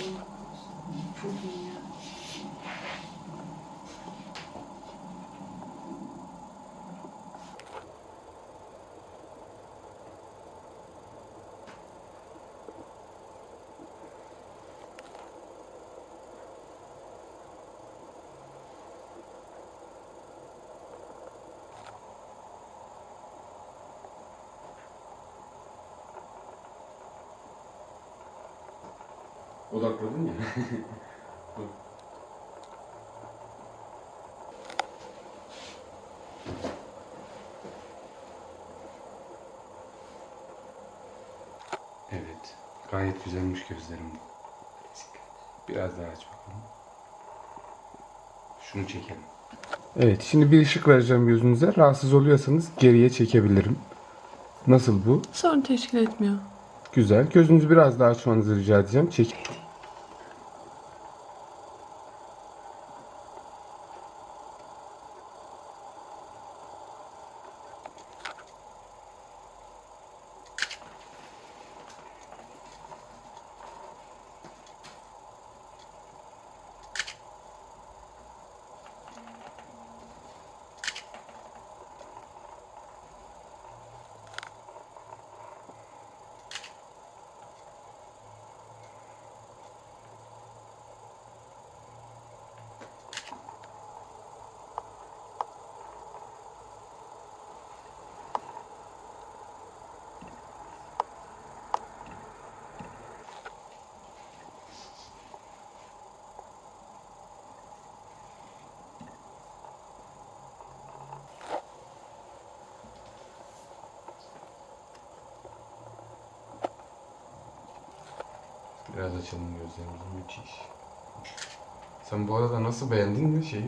嗯，不行。Odakladın ya. Evet. Gayet güzelmiş gözlerim. Biraz daha aç bakalım. Şunu çekelim. Evet, şimdi bir ışık vereceğim gözünüze. Rahatsız oluyorsanız geriye çekebilirim. Nasıl bu? Sorun teşkil etmiyor. Güzel. Gözünüzü biraz daha açmanızı rica edeceğim. Çek. Biraz açalım gözlerimizi. Müthiş. Sen bu arada nasıl beğendin mi şeyi?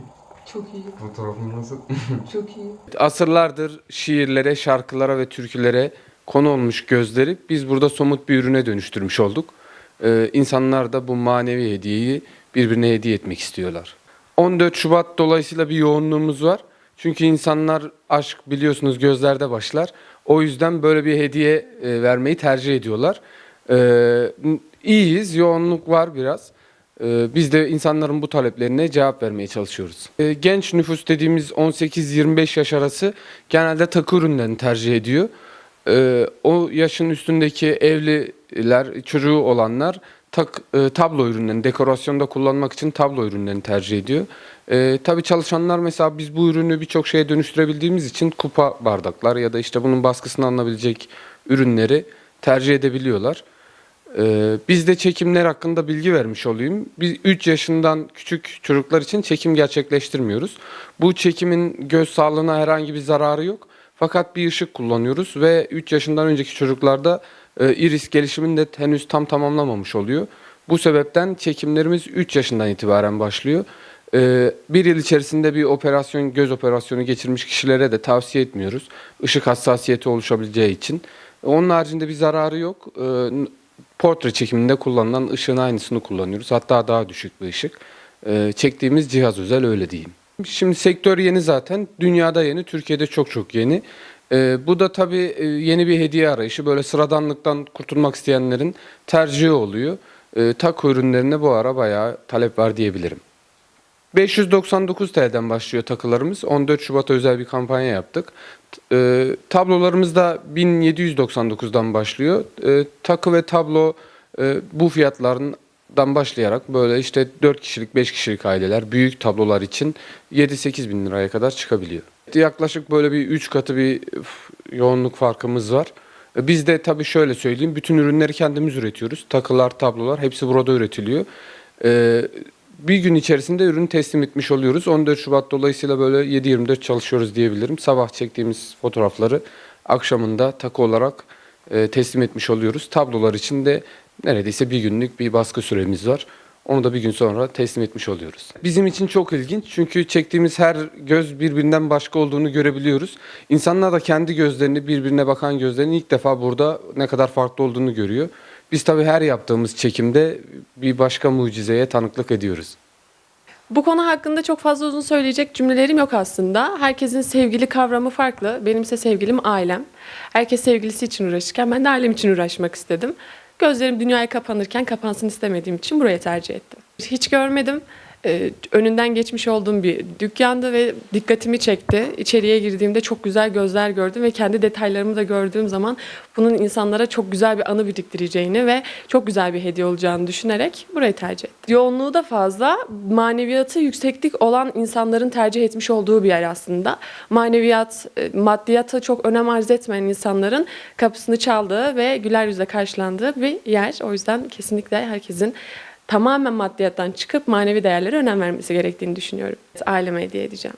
Çok iyi. Fotoğrafını nasıl? Çok iyi. Asırlardır şiirlere, şarkılara ve türkülere konu olmuş gözleri biz burada somut bir ürüne dönüştürmüş olduk. Ee, insanlar da bu manevi hediyeyi birbirine hediye etmek istiyorlar. 14 Şubat dolayısıyla bir yoğunluğumuz var. Çünkü insanlar aşk biliyorsunuz gözlerde başlar. O yüzden böyle bir hediye e, vermeyi tercih ediyorlar. Ee, iyiyiz, yoğunluk var biraz. Ee, Biz de insanların bu taleplerine cevap vermeye çalışıyoruz. Ee, Genç nüfus dediğimiz 18-25 yaş arası genelde takı ürünlerini tercih ediyor. Ee, O yaşın üstündeki evliler, çocuğu olanlar tak, e, tablo ürünlerini, dekorasyonda kullanmak için tablo ürünlerini tercih ediyor. Ee, tabii çalışanlar mesela biz bu ürünü birçok şeye dönüştürebildiğimiz için kupa bardaklar ya da işte bunun baskısını alınabilecek ürünleri tercih edebiliyorlar. Ee, biz de çekimler hakkında bilgi vermiş olayım. Biz 3 yaşından küçük çocuklar için çekim gerçekleştirmiyoruz. Bu çekimin göz sağlığına herhangi bir zararı yok. Fakat bir ışık kullanıyoruz ve 3 yaşından önceki çocuklarda e, iris gelişimini de henüz tam tamamlamamış oluyor. Bu sebepten çekimlerimiz 3 yaşından itibaren başlıyor. Ee, bir yıl içerisinde bir operasyon, göz operasyonu geçirmiş kişilere de tavsiye etmiyoruz. Işık hassasiyeti oluşabileceği için. Onun haricinde bir zararı yok. Ee, portre çekiminde kullanılan ışığın aynısını kullanıyoruz. Hatta daha düşük bir ışık. Ee, çektiğimiz cihaz özel öyle diyeyim. Şimdi sektör yeni zaten. Dünyada yeni, Türkiye'de çok çok yeni. Ee, bu da tabii e, yeni bir hediye arayışı. Böyle sıradanlıktan kurtulmak isteyenlerin tercihi oluyor. Ee, taco ürünlerine bu ara bayağı talep var diyebilirim. 599 TL'den başlıyor takılarımız. 14 Şubat'a özel bir kampanya yaptık. E, tablolarımız da 1799'dan başlıyor. E, takı ve tablo e, bu fiyatlardan başlayarak böyle işte 4 kişilik 5 kişilik aileler büyük tablolar için 7-8 bin liraya kadar çıkabiliyor. Yaklaşık böyle bir 3 katı bir yoğunluk farkımız var. E, Biz de tabii şöyle söyleyeyim bütün ürünleri kendimiz üretiyoruz. Takılar, tablolar hepsi burada üretiliyor. E, bir gün içerisinde ürünü teslim etmiş oluyoruz. 14 Şubat dolayısıyla böyle 7-24 çalışıyoruz diyebilirim. Sabah çektiğimiz fotoğrafları akşamında takı olarak e, teslim etmiş oluyoruz. Tablolar için de neredeyse bir günlük bir baskı süremiz var. Onu da bir gün sonra teslim etmiş oluyoruz. Bizim için çok ilginç çünkü çektiğimiz her göz birbirinden başka olduğunu görebiliyoruz. İnsanlar da kendi gözlerini birbirine bakan gözlerini ilk defa burada ne kadar farklı olduğunu görüyor. Biz tabii her yaptığımız çekimde bir başka mucizeye tanıklık ediyoruz. Bu konu hakkında çok fazla uzun söyleyecek cümlelerim yok aslında. Herkesin sevgili kavramı farklı. Benimse sevgilim ailem. Herkes sevgilisi için uğraşırken ben de ailem için uğraşmak istedim. Gözlerim dünyaya kapanırken kapansın istemediğim için buraya tercih ettim. Hiç görmedim. Ee, önünden geçmiş olduğum bir dükkandı ve dikkatimi çekti. İçeriye girdiğimde çok güzel gözler gördüm ve kendi detaylarımı da gördüğüm zaman bunun insanlara çok güzel bir anı biriktireceğini ve çok güzel bir hediye olacağını düşünerek burayı tercih ettim. Yoğunluğu da fazla, maneviyatı yükseklik olan insanların tercih etmiş olduğu bir yer aslında. Maneviyat, e, maddiyata çok önem arz etmeyen insanların kapısını çaldığı ve güler yüzle karşılandığı bir yer. O yüzden kesinlikle herkesin tamamen maddiyattan çıkıp manevi değerlere önem vermesi gerektiğini düşünüyorum. Aileme hediye edeceğim.